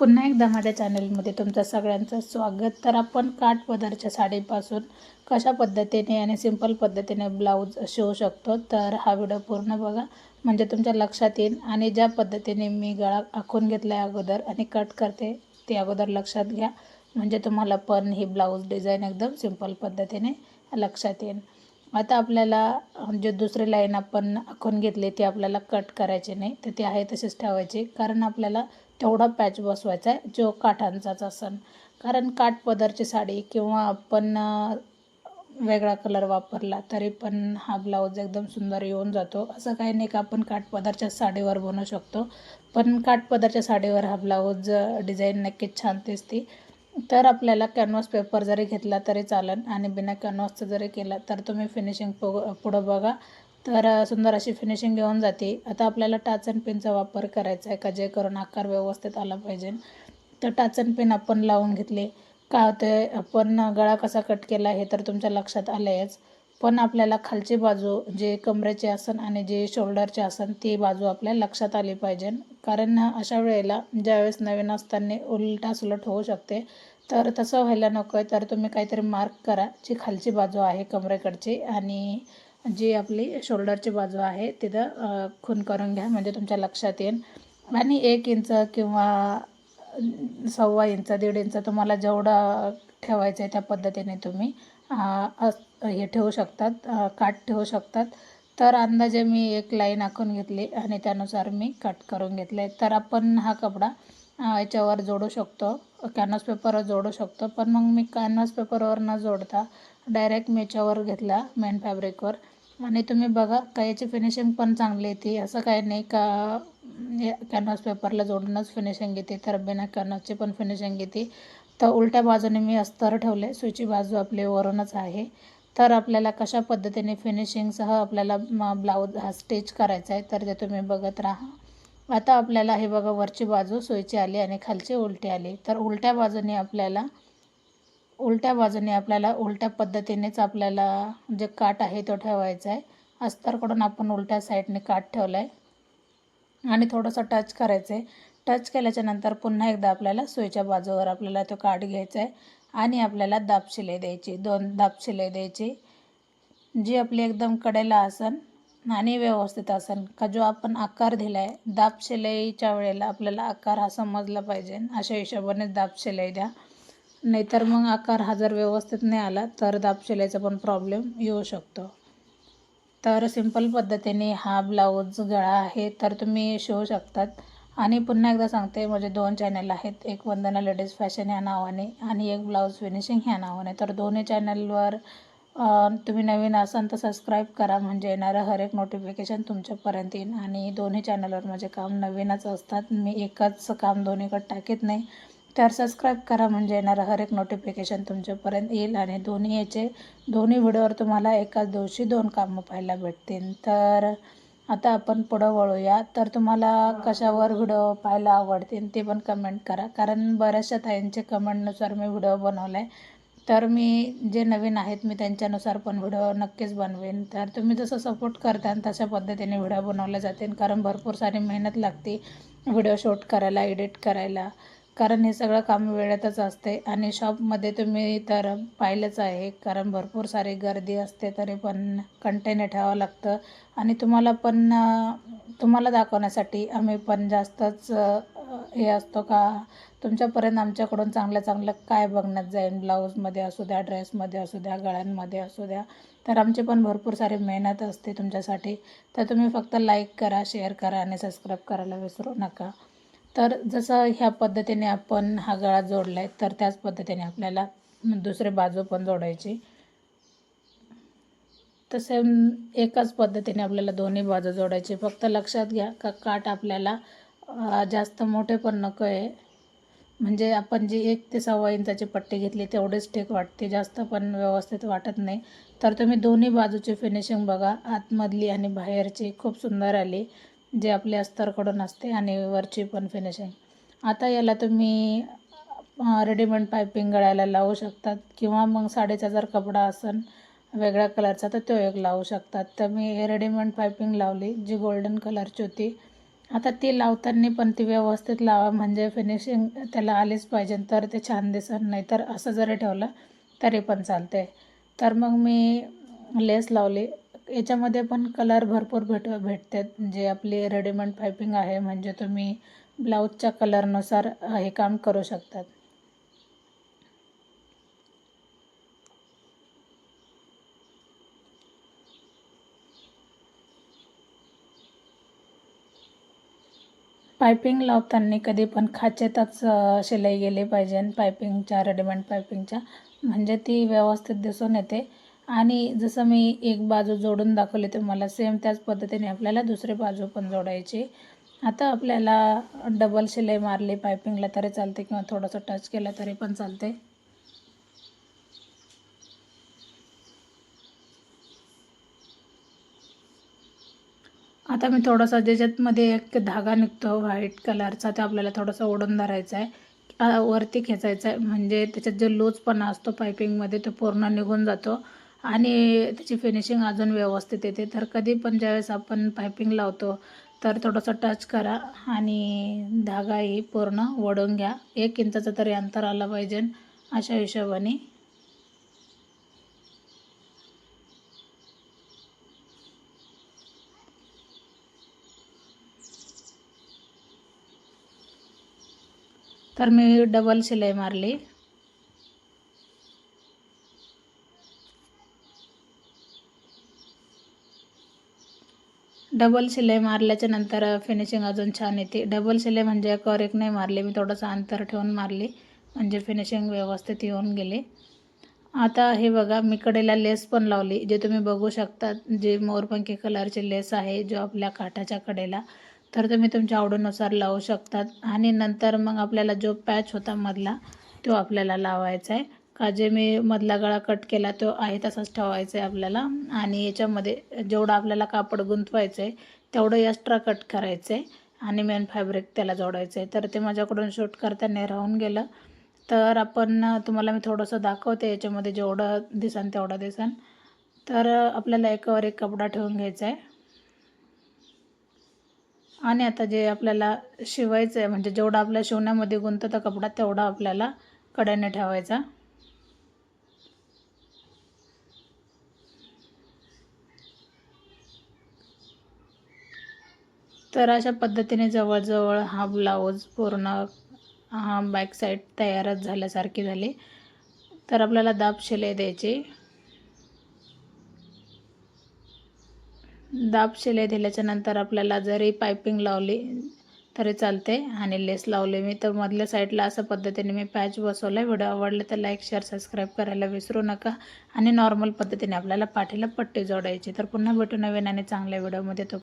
पुन्हा एकदा माझ्या चॅनलमध्ये तुमचं सगळ्यांचं स्वागत. तर आपण काठ पदरच्या साडीपासून कशा पद्धतीने आणि सिंपल पद्धतीने ब्लाऊज शिवू शकतो? तर हा व्हिडिओ पूर्ण बघा. म्हणजे तुमच्या लक्षात येईल. आणि ज्या पद्धतीने मी गळा आखून घेतला आहे अगोदर आणि कट करते ते अगोदर लक्षात घ्या. म्हणजे तुम्हाला पण ही ब्लाऊज डिझाईन एकदम सिंपल पद्धतीने लक्षात येईल. आता आपल्याला जे दुसरी लाईन आपण आखून घेतली ती आपल्याला कट करायची नाही तर ती आहे तशीच ठेवायची. कारण आपल्याला तेवढा पॅच बसवायचा आहे जो काठांचाच असन. कारण काठ पदरची साडी किंवा आपण वेगळा कलर वापरला तरी पण हा ब्लाऊज एकदम सुंदर येऊन जातो. असं काही नाही का आपण काठपदरच्या साडीवर बनवू शकतो. पण काठपदरच्या साडीवर हा ब्लाऊज डिझाईन नक्कीच छान दिसते. तर आपल्याला कॅनव्हास पेपर जरी घेतला तरी चालेल आणि बिना कॅनव्हासचं जरी केला तर तुम्ही फिनिशिंग पु पुढं बघा. तर सुंदर अशी फिनिशिंग घेऊन जाते. आता आपल्याला टाच अँड पिनचा वापर करायचा आहे का? जे करून आकार व्यवस्थित आला पाहिजे. तर टाच अँड पिन आपण लावून घेतले. का होते आपण गळा कसा कट केला हे तर तुमच्या लक्षात आलंयच. आहेच पण आपल्याला खालची बाजू जे कमरेचे आसन आणि जे शोल्डरचे आसन ती बाजू आपल्या लक्षात आली पाहिजे. कारण अशा वेळेला ज्यावेळेस नवीन असताना उलटा सुलट होऊ शकते. तर तसं व्हायला नको आहे तर तुम्ही काहीतरी मार्क करा. जी खालची बाजू आहे कमरेकडची आणि जी आपली शोल्डरची बाजू आहे तिथं खून करून घ्या म्हणजे तुमच्या लक्षात येईल. आणि एक इंच किंवा सव्वा इंच दीड इंच तुम्हाला जेवढं ठेवायचं आहे त्या पद्धतीने तुम्ही हे ठेवू शकतात काट काठ ठेवू शकतात. तर अंदाजे मी एक लाईन आखून घेतली आणि त्यानुसार मी कट करून घेतले. तर आपण हा कपडा याच्यावर जोडू शकतो. कॅनव्हास पेपरवर जोडू शकतो. पण मग मी कॅनव्हास पेपरवर न जोडता डायरेक्ट मी याच्यावर घेतला मेन फॅब्रिकवर आणि तुम्ही बघा का याची फिनिशिंग पण चांगली येते. असं काही नाही का कॅनव्हास पेपरला जोडूनच फिनिशिंग येते. तर बिना कॅनव्हासची पण फिनिशिंग येते. तर उलट्या बाजूने मी अस्तर ठेवले. सुची बाजू आपली वरूनच आहे. तर आपल्याला कशा पद्धतीने फिनिशिंगसह आपल्याला ब्लाऊज हा स्टिच करायचा आहे तर ते तुम्ही बघत राहा. आता आपल्याला हे बघा वरची बाजू सोयीची आली आणि खालची उलटी आली. तर उलट्या बाजूने आपल्याला उलट्या बाजूने आपल्याला उलट्या पद्धतीनेच आपल्याला जे काठ आहे तो ठेवायचा आहे. अस्तरकडून आपण उलट्या साईडने काठ ठेवला आहे आणि थोडंसं टच करायचं आहे टच केल्याच्यानंतर पुन्हा एकदा आपल्याला सोयच्या बाजूवर आपल्याला तो काठ घ्यायचा आहे आणि आपल्याला दाब शिलाई द्यायची. दोन दाब शिलाई द्यायची. जी आपली एकदम कडेला आसन आणि व्यवस्थित असेल का जो आपण आकार दिला आहे दाब शिलाईच्या वेळेला आपल्याला आकार हा समजला पाहिजे. अशा हिशोबाने दाब शिलाई द्या. नाहीतर मग आकार हा जर व्यवस्थित नाही आला तर दाब शिलाईचा पण प्रॉब्लेम येऊ शकतो. तर सिंपल पद्धतीने हा ब्लाऊज गळा आहे तर तुम्ही शिवू शकतात. आणि पुन्हा एकदा सांगते माझे दोन चॅनल आहेत. एक वंदना लेडीज फॅशन या नावाने आणि एक ब्लाऊज फिनिशिंग ह्या नावाने. तर दोन्ही चॅनलवर तुम्ही नवीन असाल तर सबस्क्राईब करा. म्हणजे येणारं हर एक नोटिफिकेशन तुमच्यापर्यंत येईल आणि दोन्ही चॅनलवर माझे काम नवीनच असतात. मी एकच काम दोन्हीकडे टाकीत नाही. तर सबस्क्राईब करा. म्हणजे येणारं हर एक नोटिफिकेशन तुमच्यापर्यंत येईल. आणि दोन्ही याचे दोन्ही व्हिडिओवर तुम्हाला एकाच दिवशी दोन कामं पाहायला भेटतील. तर आता आपण पुढं वळूया. तर तुम्हाला कशावर व्हिडिओ पाहायला आवडतील ते पण कमेंट करा. कारण बऱ्याचशा ताईंचे कमेंटनुसार मी व्हिडिओ बनवला आहे तर मी जे नवीन आहेत मी त्यांच्यानुसार पण व्हिडिओ नक्कीच बनवेन. तर तुम्ही जसं सपोर्ट करता तशा पद्धतीने व्हिडिओ बनवले जातील. कारण भरपूर सारी मेहनत लागते व्हिडिओ शूट करायला एडिट करायला. कारण हे सगळं काम वेळेतच असते. आणि शॉपमध्ये तुम्ही तर पाहिलंच आहे कारण भरपूर सारी गर्दी असते तरी पण कंटेनर ठेवावं लागतं. आणि तुम्हाला पण तुम्हाला दाखवण्यासाठी आम्ही पण जास्तच हे असतो का तुमच्यापर्यंत आमच्याकडून चांगलं चांगलं काय बघण्यात जाईल? ब्लाऊजमध्ये असू द्या ड्रेसमध्ये असू द्या गळ्यांमध्ये असू द्या. तर आमची पण भरपूर सारी मेहनत असते तुमच्यासाठी. तर तुम्ही फक्त लाईक करा शेअर करा आणि सबस्क्राईब करायला विसरू नका. तर जसं ह्या पद्धतीने आपण हा गळा जोडला आहे तर त्याच पद्धतीने आपल्याला दुसरी बाजू पण जोडायची. तसे एकाच पद्धतीने आपल्याला दोन्ही बाजू जोडायची. फक्त लक्षात घ्या का काठ आपल्याला जास्त मोठे पण नको आहे म्हणजे आपण जी एक ते सव्वा इंचाचे पट्टी घेतली तेवढीच ठीक वाटते. जास्त पण व्यवस्थित वाटत नाही. तर तुम्ही दोन्ही बाजूची फिनिशिंग बघा. आतमधली आणि बाहेरची खूप सुंदर आली जे आपले अस्तरकडून असते आणि वरची पण फिनिशिंग आता याला तुम्ही रेडीमेड पायपिंग गळायला लावू शकतात किंवा मग साडीचा जर कपडा असेल वेगळ्या कलरचा तर तो एक लावू शकतात. तर मी रेडीमेड पायपिंग लावली जी गोल्डन कलरची होती. आता ती लावताना पण ती व्यवस्थित लावा म्हणजे फिनिशिंग त्याला आलीच पाहिजे. तर ते छान दिसत नाही. तर असं जरी ठेवलं तरी पण चालते तर मग मी लेस लावली. याच्यामध्ये पण कलर भरपूर भेट भेटतात. जे आपली रेडीमेड पायपिंग आहे. म्हणजे तुम्ही ब्लाऊजच्या कलरनुसार हे काम करू शकतात. पायपिंग लावताना कधी पण खाचेतच शिलाई गेली पाहिजे पायपिंगच्या रेडीमेड पायपिंगच्या म्हणजे ती व्यवस्थित दिसून येते. आणि जसं मी एक बाजू जोडून दाखवली तुम्हाला सेम त्याच पद्धतीने आपल्याला दुसरी बाजू पण जोडायची. आता आपल्याला डबल शिलाई मारली पायपिंगला तरी चालते किंवा थोडंसं टच केलं तरी पण चालते. आता मी थोडासा ज्याच्यातमध्ये एक धागा निघतो व्हाईट कलरचा तो आपल्याला थोडासा ओढून धरायचा आहे. वरती खेचायचा आहे. म्हणजे त्याच्यात जो लूजपणा असतो पायपिंगमध्ये तो पूर्ण निघून जातो. आणि त्याची फिनिशिंग अजून व्यवस्थित येते. तर कधी पण ज्यावेळेस आपण पायपिंग लावतो तर थोडंसं टच करा आणि धागाही पूर्ण ओढून घ्या. एक इंचाचं तरी अंतर आलं पाहिजे अशा हिशोबाने. तर मी डबल शिलाई मारली. डबल शिलाई मारल्याच्या नंतर फिनिशिंग अजून छान येते. डबल शिलाई म्हणजे एकावर एक नाही मारली मी थोडंसं अंतर ठेवून मारली. म्हणजे फिनिशिंग व्यवस्थित येऊन गेली. आता हे बघा मी कडेला लेस पण लावली. जे तुम्ही बघू शकता जे मोरपंखी कलरचे लेस आहे जो आपल्या काठाच्या कडेला. तर तुम्ही तुमच्या आवडीनुसार लावू शकतात. आणि नंतर मग आपल्याला जो पॅच होता मधला तो आपल्याला लावायचा आहे. का जे मी मधला गळा कट केला तो आहे तसाच ठेवायचा आहे आपल्याला. आणि याच्यामध्ये जेवढं आपल्याला कापड गुंतवायचं आहे तेवढं एक्स्ट्रा कट करायचं आहे आणि मेन फॅब्रिक त्याला जोडायचं आहे तर ते माझ्याकडून शूट करताना राहून गेलं. तर आपण तुम्हाला मी थोडंसं दाखवते याच्यामध्ये जेवढं दिसन तेवढं दिसन. तर आपल्याला एकावर एक कपडा ठेवून घ्यायचा आहे. आणि आता जे आपल्याला शिवायचं आहे म्हणजे जेवढा आपल्या शिवण्यामध्ये गुंततं कपडा तेवढा आपल्याला कड्याने ठेवायचा. तर अशा पद्धतीने जवळजवळ हा ब्लाऊज पूर्ण हा बॅक साईड तयारच झाल्यासारखी झाली. तर आपल्याला दाब शिलाई द्यायची. दाब शिलाई दिल्याच्या नंतर आपल्याला जरी पायपिंग लावली तरी चालते आणि लेस लावले मी तर मधल्या साईडला अशा पद्धतीने मी पॅच बसवला व्हिडिओ आवडले तर लाईक शेअर सबस्क्राईब करायला विसरू नका. आणि नॉर्मल पद्धतीने आपल्याला पाठीला पट्टी जोडायची. तर पुन्हा भेटू नवीन आणि चांगल्या व्हिडिओमध्ये. तो